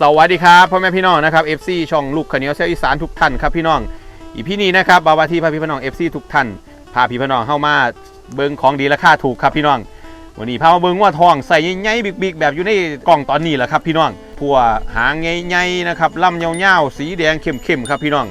สวัสดีครับพ่อแม่พี่น้องนะครับ FC ช่องลูกขเนียวเซลอีสานทุกท่านครับพี่น้อง อีพี่นี้นะครับบาวาที่พาพี่พี่น้อง FC ทุกท่านพาพี่พี่น้องเข้ามาเบิงของดีราคาถูกครับพี่น้อง วันนี้พามาเบิงว่าทองใส่ใหญ่ๆบิ๊กๆแบบอยู่ในกล่องตอนนี้แหละครับพี่น้องพัวหางใหญ่ๆนะครับลำยาวๆสีแดงเข้มๆครับพี่น้อง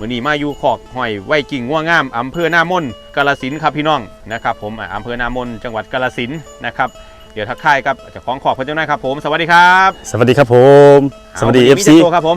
วันนี้มาอยู่ขอกหอยไว้กิ่งง่วงงามอำเภอหน้ามนกาลสินครับพี่น้องนะครับผมอำเภอหน้ามนจังหวัดกาลสินนะครับ เดี๋ยวทักทายกับเจ้าของขอกเพื่อนเจ้านายครับผม สวัสดีครับสวัสดีครับผม สวัสดีา FC มีจักตัวครับผม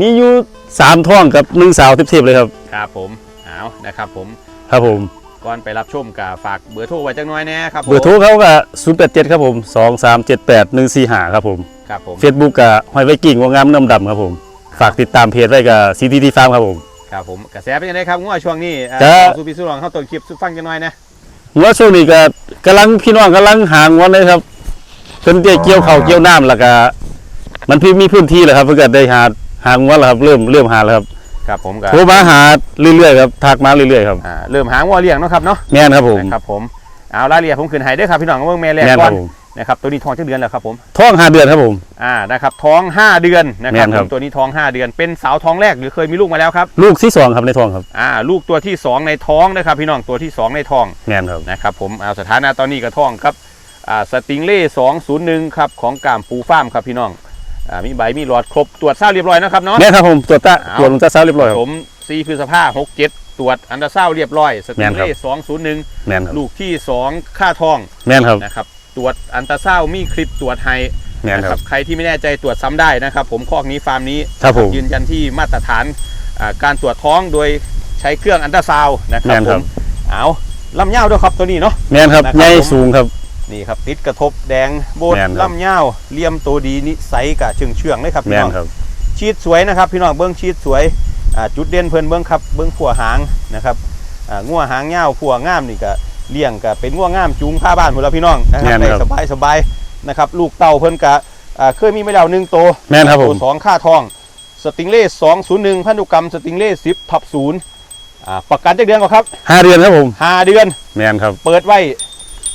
มีอยู่สามท่องกับหนึ่งสาวทิพย์เลยครับ ครับผมเอานะครับผม ครับผม ก่อนไปรับชมกับฝากเบอร์โทรไว้จักหน้อยแน่ครับผมเบอร์โทรเขาก็ศูนย์แปดเจ็ดครับผมสองสามเจ็ดแปดหนึ่งสี่ห้าครับผม ครับผมเฟซบุ๊กกับหอยไวกิ้งวงงามน้ำดำครับผม ฝากติดตามเพจไว้กับซีทีทีฟาร์มครับผม ครับผม กระแสเป็นยังไงครับง่วช่วงนี้เอ่อจะสู้พี่สู้รองเข้าต้นคลิปสู้ฟังจักหน้อยนะ ว่าช่วงนี้ก็กำลังพี่น้องกำลังหางวันเลยครับเพิ่นได้เกี่ยวเขาวเกี่ยวน้ำแล้วก็มันพี่มีพื้นที่แล้วครับเพิ่นก็ได้หาหางวันแล้วครับ เริ่มเริ่มหาแล้วครับครับผมก็โทรมาหาเรื่อยๆครับทักมาเรื่อยๆครับอ่าเริ่มหาง่วเลี้ยงเนาะครับเนาะแม่นครับผมนะครับผมเอารายละเอียดผมขึ้นให้เด้อครับพี่น้องเบิ่งแม่แรกแม่นก่คอรันบผม นะครับตัวนี้ท้องจักเดือนแล้วครับผมท้องห้าเดือนครับผมอ่านะครับท้อง5เดือนนะคแม่รับนครับผมตัวนี้ท้อง5เดือน เป็นสาวท้องแรกหรือเคยมีลูกมาแล้วครับลูกที่สองครับในท้องครับอ่าลูกตัวที่2ในท้องนะครับพี่น้องตัวที่2ในท้อง แม่นครับ นะครับผมเอาสถานะตอนนี้ก็ท้องครับอ่าสติงเล่201ครับของกามปูฟาร์มครับพี่น้องอ่ามีใบมีหลอดครบตรวจทราบเรียบร้อยนะครับเนาะ แม่นครับผมตรวจตาเอา ตรวจลงตาสาวเรียบร้อยครับ ผม4พฤษภาหกเจ็ดตรวจอันตราซาวด์เรียบร้อยสติแม่งนครับเล่201แม่นครับลูกที่2ค่าท้องแม่นครับนะครับ ตรวจอันตราซาวด์มีคลิปตรวจให้แม่นนะคครัรับบใครที่ไม่แน่ใจตรวจซ้ำได้นะครับ ผมคอกนี้ฟาร์มนี้ครับผมยืนยันที่มาตรฐานอ่าการตรวจท้องโดยใช้เครื่องอันตราซาวด์นะครับแม่นผครับ มเอาลำเงาวด้วยครับตัวนี้เนาะ แม่นครับนะครับ ใหญ่ผมสูงครับ นี่ครับติดกระทบแดงโบดแม่นครับ ลำเงาวเลี่ยมตัวดีนิสัยกะเชิงเชื่องเลยครับพี่แม่นน้อง ครับ ชีดสวยนะครับพี่น้องเบิ้งชีดสวยอ่าจุดเด่นเพิ่นเบิ้งครับเบิ้งขัวหางนะครับอ่างัวหางเงาวขัวง่ามนี่ก็ เลี้ยงก็เป็นงัวง่ามจูงผ้าบ้านหมดแล้วพี่น้องนะครับแม่นได้ครับสบายสบายนะครับลูกเต่าเพิ่นกะอ่าเคยมีไม่แล้วหนึ่งตัวแม่นครับผม ตัวสองค่าทอง สติงเล่201พันธุกรรมสติงเล่10ทับ0อ่าประกันจักเดือนก่อนครับห้าเดือนครับผม5เดือนแม่นครับเปิดไว้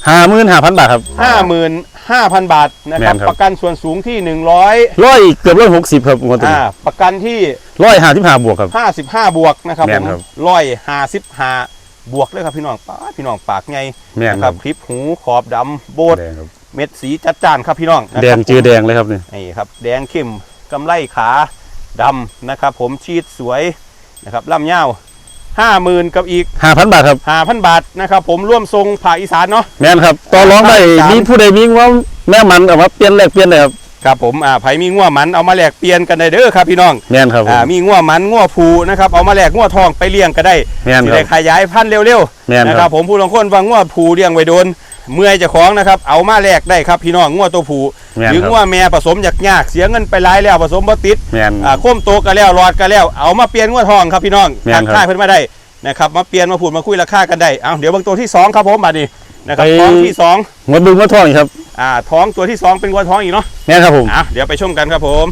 ห้าหมื่นห้าพันบาทครับ55,000บาทนะครับ แม่นครับ ประกันส่วนสูงที่100ร้อยเกือบร้อยหกสิบครับงวดตัวอ่านี้ประกันที่ร้อยห้าสิบห้าบวกครับ55บวกนะครับแม่ผนมครับ ร้อยห้าสิบห้า บวกเลยครับพี่น้องป้าดพี่น้องปากไงแม่นนะคครัรับ บคลิปหูขอบดำโบดแดงครับเม็ดสีจัดจ้านครับพี่น้องนะครับแดงจือแดงเลยครับนี่นี่ครับ แดงเข้มกำไลขาดำนะครับ ผมชีดสวยนะครับลำเงาวห้าหมื่นกับอีกห้าพันบาทครับ ห้าพันบาทนะครับผมร่วมทรงภาคอีสานเนาะ แม่นครับต่อรองได้สามมีผู้ใดมีว่าแม่มันเอามาเปลี่ยนแลกเปลี่ยนเลยครับ ครับผมอ่าไผมีง่วมันเอามาแลกเปลี่ยนกันได้เด้อครับพี่น้องแม่นครับผม อ่ามีง่วมันง่วผูนะครับเอามาแลกง่วทองไปเลี้ยงก็ได้แม่นสิครัได้บขยายพันธุ์เร็วแม่นๆนะคครัรับบผมผู้ลางคนว่าง่วผูเลี้ยงไว้โดน เมื่อยเจะคล้าของนะครับ เอามาแลกได้ครับพี่น้องง่วตัวผูแม่นหรือครับง่วแม่ผสมยากยากๆเสียเงินไปหลายแล้วผสมบ่ติด แม่น อ่าโค้มโตก็แล้วรอดก็แล้วเอามาเปลี่ยนง่วทองครับพี่น้องแม่ทันกครับทายเพิ่นมาได้นะครับมาเปลี่ยนมาพูดมาคุยราคากันได้เอาเดี๋ยวเบางตัวที่สองครับผมบัดนี้นะครับไป ท้องที่สองงวดบึงงวดทองอีกครับ อ่าท้องตัวที่สองเป็นวัวท้องอีกเนาะแม่นครับผมอะเดี๋ยวไปชมกันครับผม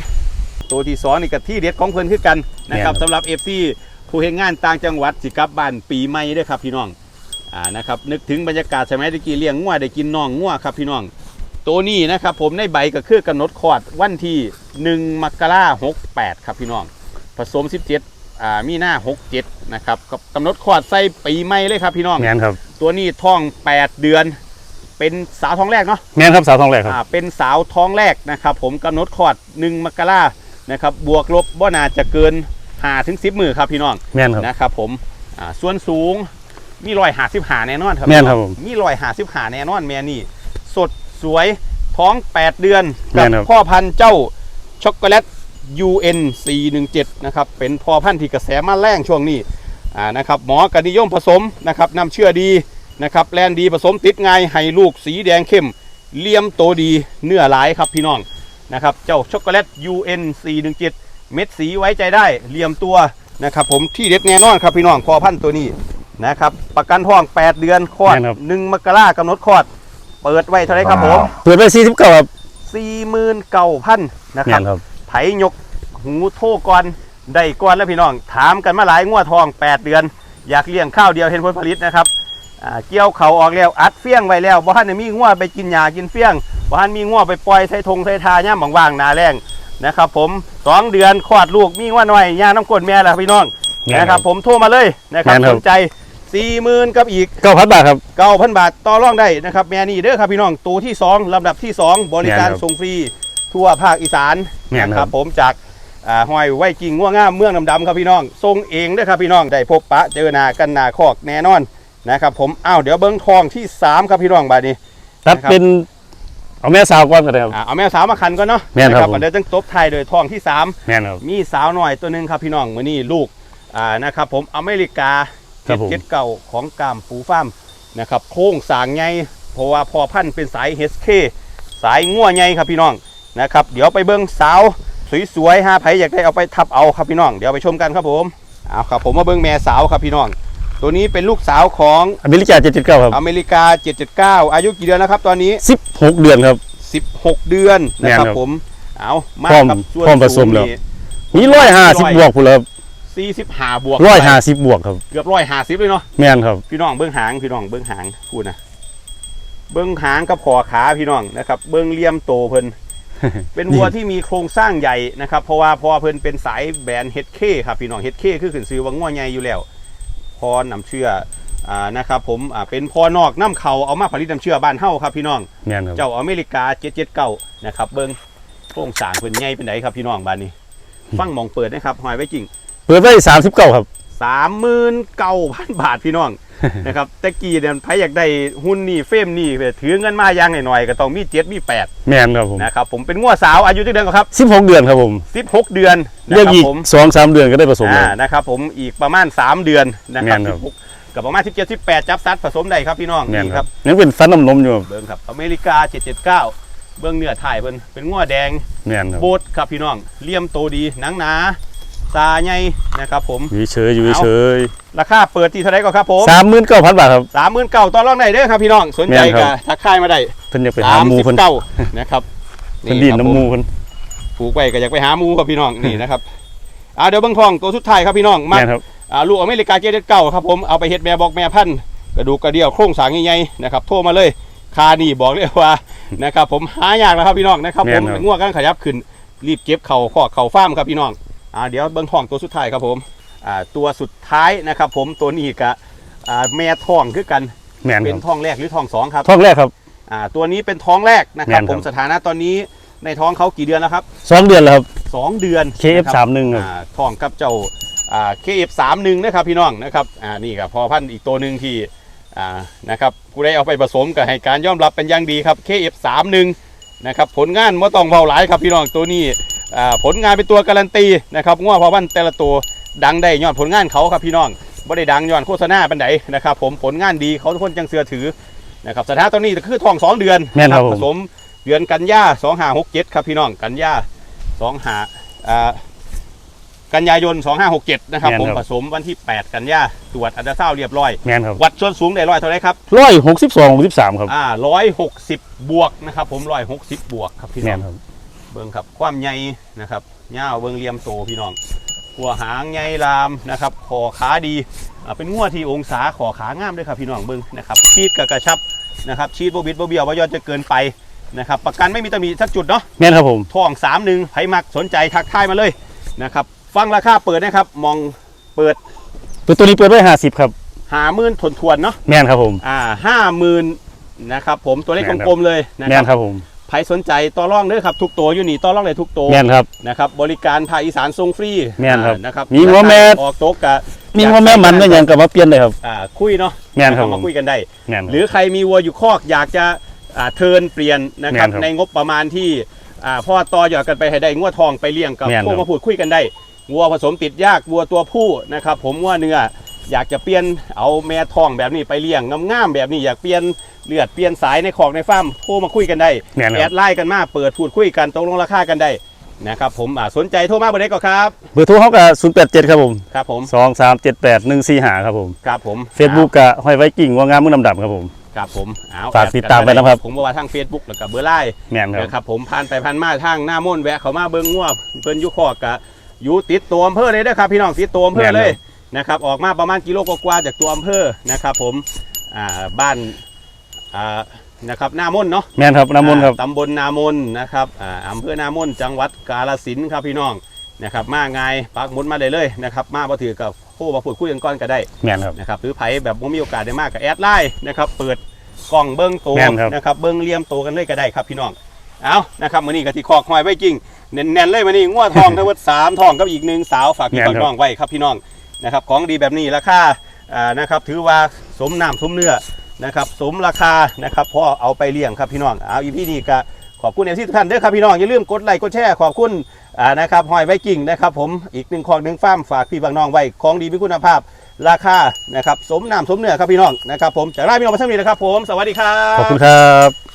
ตัวที่สองนี่กับที่เด็ดของเพิ่นคือกันนะครับแม่นครับสำหรับเอฟซีผู้เห็นงานต่างจังหวัดสิกลับบ้านปีใหม่เด้วยครับพี่น้องอ่านะครับนึกถึงบรรยากาศสมัยตะกี้เลี้ยงงัวได้กินน่องงัวครับพี่น้อง ตัวนี้นะครับผมในใบก็คือกำหนดคลอดวันที่1มกราคม68ครับพี่น้อง ผสม 17อ่ามีหน้า 67 นะครับกับกำหนดคลอดใส่ปีใหม่เลยครับพี่น้องแม่นครับ ตัวนี้ท้อง 8 เดือน เป็นสาวท้องแรกเนาะแม่นครับสาวทองแหลกครับ อ่าเป็นสาวท้องแรกนะครับ ผมกำหนดคลอด1มกรานะครับบวกลบบ่น่าจะเกิน5ถึง10มือครับพี่น้อง แม่นครับ นะครับผมอ่าส่วนสูงมีรอยหาสิบหาแน่นอนครับแม่นครับผมมีรอยหาสิบหาแน่นอนแม่นี่ สดสวยท้อง 8 เดือนแม่กับนครับ พ่อพันธุ์เจ้าช็อกโกแลต UN 417นะครับเป็นพ่อพันธุ์ที่กระแสมาแรงช่วงนี้อ่านะครับหมอกนิยมผสมนะครับนำเชื่อดี นะครับแลนดีผสมติดง่ายให้ลูกสีแดงเข้มเลี่ยมโตดีเนื้อหลายครับพี่น้องนะครับเจ้าช็อกโกแลต UN 417 เม็ดสีไว้ใจได้เหลี่ยมตัวนะครับผมที่เด็ดแน่นอนครับพี่น้องพ่อพันธุ์ตัวนี้นะครับประกันท้อง 8 เดือนคลอดแม่นครับ หนึ่งมกรากำหนดคลอด เปิดไว้เท่าไหรครับผมเปิดไปสี่สิบเก้าครับสี่หมื่นเก้าพันนะคแม่รับ นครับไผยกหูโทก่อนได้ก่อนแล้วพี่น้อง ถามกันมาหลายงวดทอง 8 เดือน อยากเลี้ยงข้าวเดียวเห็นผลผลิตนะครับอ่า เกี่ยวเขาออกแล้วอัดเฟี้ยงไว้แล้วบ่ทันได้มีงัวไปกินหญ้ากินเฟี้ยงบ่ทันมีงัวไปปล่อยใส่ทงใส่ทาย่ามว่างๆหนาแรงนะครับผมสองเดือนคลอดลูกมีว่าน้อยย่าน้ำกลนแม่แล้วพี่น้องแม่นครับนะครับผมโทรมาเลยนะครับแม่นครัสบนใจสี่หมื่นกับอีกเก้าพันบาทครับเก้าพันบาทต่อรองได้นะครับแม่นี่เด้อครับพี่น้องตัวที่สองลำดับที่สองบริการแม่นครับส่งฟรีทั่วภาคอีสานแม่นนะคครัรับบผมจากอ่าห้อยไว้กิ่งง่วงงามเมืองดำๆครับพี่น้องส่งเองเด้อครับพี่น้องได้พบปะเจอหนากันหนาคอกแน่นอน นะครับผมอ้าวเดี๋ยวเบิ้งทองที่สามครับพี่น้องบาดนี้ ตัดนะครับ เป็นเอาแม่สาวก่อนก็ได้ครับ อ่าเอาแม่สาวมาคันก่อนเนาะแม่นครับผม เดี๋ยวต้องตบไทายโดยทองที่สามแม่นครับ มีสาวหน่อยตัวหนึ่งครับพี่น้องมือนี่ลูกอ่านะครับผมอเมริกาครับผม เจ็ดเก่าของกามปูฟ้าร์มนะครับโค้งสร้างไงเพราะว่าพอพันธุ์เป็นสายเฮสเคสายง่วไงครับพี่น้องนะครับเดี๋ยวไปเบิ้งสาวสวยๆฮะไผอยากได้เอาไปทับเอาครับพี่น้อง เดี๋ยวไปชมกันครับผมเอาครับผมมาเบิ้งแม่สาวครับพี่น้อง ตัวนี้เป็นลูกสาวของอเมริกาเจ็ดเจ็ดเก้าครับอเมริกา 779 อายุกี่เดือนแล้วครับตอนนี้สิบหกเดือนครับ 16 เดือนนะครับแม่นครับผมเอามาพร้อมกับส่วนพร้อมผสมสูงแล้วนี่มีร้อยห้าสิบบวกพุ่นแล้วครับสี่สิบห้าบวกร้อยห้าสิบบวกครับเกือบร้อยห้าสิบเลยเนาะแม่นครับพี่น้องเบื้องหางพี่น้องเบื้องหางพูดนะเบื้องหางกับคอขาพี่น้องนะครับ เบื้องเลี่ยมโตเพิ่นเป็นวัวที่มีโครงสร้างใหญ่นะครับ เพราะว่าพอเพิ่นเป็นสายแบรนด์เฮดเคครับพี่น้องเฮดเคคือขึ้นซื้อว่างัวใหญ่อยู่แล้ว พอนำเชื่ออ่านะครับผมอ่าเป็นพอนอกน้ำเขาเอามาผลิตน้ำเชื่อบ้านเฮาครับพี่น้อง แม่นครับ เจ้าอเมริกา779นะครับเบิ้งโครงสร้างเพิ่นใหญ่เป็นไดครับพี่น้องบ้านนี้ ฟังหมองเปิดนะครับหอยไว้จริง เปิดไว้สามสิบเก้าครับ 39,000 บาทพี่น้อง นะครับแต่กี้เนี่ยไผอยากได้หุ้นนี่เฟรมนี่เนี่ยถือเงินมาอย่างหน่อยๆก็ต้องมี7มีแม่นครับผม8นะครับผมเป็นงัวสาวอายุที่เดือนก็ครับสิบหกเดือนครับผม16เดือนนะเรียกครับอีกผมสองสามเดือนก็ได้ผสมอ่าแล้วนะครับผมอีกประมาณ3เดือนนะครับแม่นครับ16กับประมาณ17 18จับซัดผสมได้ครับพี่น้องแม่นนี่คครัรับบยังเป็นฟันน้ำนมอยู่ครับเบิ้งครับอเมริกา779เบิ้งเนื้อถ่ายเพิ่นเป็นงัวแดงแม่นครับโบดครับพี่น้องเลี่ยมโตดีหนังหนา ตาใหญ่นะครับผมอยู่เฉยอยู่เฉยราคาเปิดที่เท่าไหรก็ครับผมสามหมื่นเก้าพันบาทครับสามหมื่นเก้าต่อรองได้เด้อครับพี่น้องสนใจแม่นครัก็บทักทายมาได้เพิ่นอยากไปหาสามหมูสิบเพิ่นเก้านะครับเพิ่นดินครับน้ำหมูเพิ่นผูกไว้ก็อยากไปหาหมูครับพี่น้องนี่นะครับอ่าเดี๋ยวเบิ่งทองตัวสุดท้ายครับพี่น้องมาแม่นครับอ่าลูกอเมริกาเจเด็ดเก้าครับผมเอาไปเฮ็ดแม่บอกแม่พันธุ์กระดูกกระเดี่ยวโครงสร้างใหญ่ๆนะครับโทรมาเลยคานี่บอกเลยว่านะครับผมหายากแล้วครับพี่น้องนะครับผมเป็นง่วงกันขยับขึ้นรีบเก็บเข่าข้อเข่าฟ้ามครับพี่น้อง อ่าเดี๋ยวเบิ้งทองตัวสุดท้ายครับผมอ่าตัวสุดท้ายนะครับผมตัวนี้กะอ่าแม่ทองคือกันแม่นเป็คนรับทองแรกหรือทองสองครับท้องแรกครับ อ่าตัวนี้เป็นท้องแรกนะครับแม่นครับ ผมสถานะตอนนี้ในท้องเขากี่เดือนแล้วครับสองเดือนแล้วครับ สองเดือน KF นะคสารับมหนึ่งครับ อ่าทองกับเจ้าอ่า KF สามหนึ่งนะครับพี่น้องนะครับอ่านี่กับพอพันธุ์อีกตัวหนึ่งที่อ่านะครับผู้ได้เอาไปผสมกับให้การยอมรับเป็นอย่างดีครับ KF สามหนึ่งนะครับผลงานว่าต้องเบาหลายครับพี่น้องตัวนี้อ่า ผลงานเป็นตัวการันตีนะครับง้อพอพันธุ์แต่ละตัวดังได้ย้อนผลงานเขาครับพี่น้องไม่ได้ดังย้อนโฆษณาเป็นไหนนะครับผมผลงานดีเขาทุกคนจังเสือถือนะครับสถานะตอนนี้คือทองสองเดือนแม่นครับผผมสมเดือนกันยาสองหาหกเจ็ดครับพี่น้องกันยาสองหาอ่ากันยายน 2567 นะครับแม่นผมครับผสมวันที่ 8 กันยาตรวจอันตราซาวด์เรียบร้อยแม่นครับวัดส่วนสูงได้ร้อยเท่าไหรครับร้อยหกสิบสองหกสิบสามครับอ่า160บวกนะครับผม160บวกครับพี่น้แม่องนครับ เบิ่งครับความใหญ่นะครับยาวเบิ่งเหลี่ยมโตพี่น้องหัวหางใหญ่ลามนะครับคอขาดีอ่าเป็นงัวที่องศาขอขางามด้วยครับพี่น้องเบิ่งนะครับชีดกับกระชับนะครับชีดบ่บิดบ่เบี้ยวบ่ย่อนจะเกินไปนะครับประกันไม่มีตำหนิสักจุดเนาะแม่นครับผมทองสามหนึ่งไผมักสนใจทักทายมาเลยนะครับฟังราคาเปิดนะครับมองเปิดตัวตัวนี้เปิดไว้ห้าสิบครับหาหมื่นทวนทวนๆเนาะแม่นครับผมอ่าห้าหมื่นนะครับผมตัวเลขแม่นครับกลมๆเลยนะแม่คนรับครับผม ไผสนใจต่อรองเด้อครับทุกตัวอยู่นี่ต่อรองเลยทุกตัวแม่นครับ นะครับบริการภาคอีสานทรงฟรีแม่นครับอ่านะครับมีหัวแม่ ออกโต๊ะกะมีว่าแม่มันไม่ยังกับว่าเปลี่ยนเลยครับ อ่าคุยเนาะแม่นครับเอามาคุยกันได้ แม่นคหรืรับอใครมีวัวอยู่คอกอยากจะอ่าเทิร์นเปลี่ยนนะครับแม่นครับในงบประมาณที่อ่าพ่อต่อยอดกันไปให้ได้งวดทองไปเลี้ยงกับแม่นพวกครับมาพูดคุยกันได้วัวผสมติดยากวัวตัวผู้นะครับผมว่าเนื้ออยากจะเปลี่ยนเอาแม่ทองแบบนี้ไปเลี้ยงงามๆแบบนี้อยากเปลี่ยน เลือดเปลี่ยนสายในคอกในฟาร์มโทรมาคุยกันได้แม่นคแอรับดไลน์กันมาเปิดพูดคุยกันตกลงราคากันได้นะครับผมอ่าสนใจโทรมาเบอร์ใดก็ครับเบอร์โทรเขากับศูนย์แปดเจ็ดครับผมครับผมสองสามเจ็ดแปดหนึ่งสี่หาครับผมครับผมเฟซบุ๊กกะห้อยไว้กิ่งว่างามมือดำดำครับผม ครับผมเอฝากติดตามไว้นะครับ ผมบอกว่าทาง Facebook แล้วก็เบอร์ไลน์ แม่นครับ นะครับผมผ่านไปผ่านมาทางหน้าม่นแวะเขามาเบิ้งง่วเพิ่นอยุคอกะอยู่ติดตัวอำเภอเลยนะครับพี่น้องติดตัวอำเภอเลยนะครับออกมาประมาณกิโลกว่าๆจากตัวอำเภอนะครับผมอ่าบ้าน อ่านะครับนามนเนาะแม่นครับน้ำมนต์ครับ อ่าตำบลนามนนะครับอ่าอำเภอนามนจังหวัดกาฬสินธุ์ครับพี่น้องนะครับมาไงายปักหมุดมาเลยเลยนะครับมาบ่ถือกับผู้มาพูดคุยกันก่อนก็ได้ แม่นครับ นะครับหรือไผแบบบ่มีโอกาสได้มากกับแอดไลน์นะครับเปิดกล้องเบิ้งโตวแม่นครับ นะครับเบิ้งเลียมโตวกันเลยก็ได้ครับพี่น้องเอานะครับมื้อนี้ก็ที่คอกหอยไว้จริงแน่นๆเลยมื้อนี้งัวทอง ทั้งหมดสามทองกับอีกหนึ่งสาวฝากพี่แม่นครับฝากน้องไว้ครับพี่น้องนะครับของดีแบบนี้ราคาอ่านะครับถือว่าสมน้ำสมเนื้อ นะครับสมราคานะครับพอเอาไปเลี้ยงครับพี่น้องเอาอีพี่นี่ก็ขอบคุณเอฟซีทุกท่านเด้อครับพี่น้องอย่าลืมกดไลค์กดแชร์ขอบคุณอ่านะครับหอยไว้กิ่งนะครับผมอีกหนึ่งของหนึ่งฟาร์มฝากพี่บางน้องไว้ของดีมีคุณภาพราคานะครับสมน้ำสมเนื้อครับพี่น้องนะครับผมจากไร่พี่น้องมาสักนิดนะครับผมสวัสดีครับขอบคุณครับ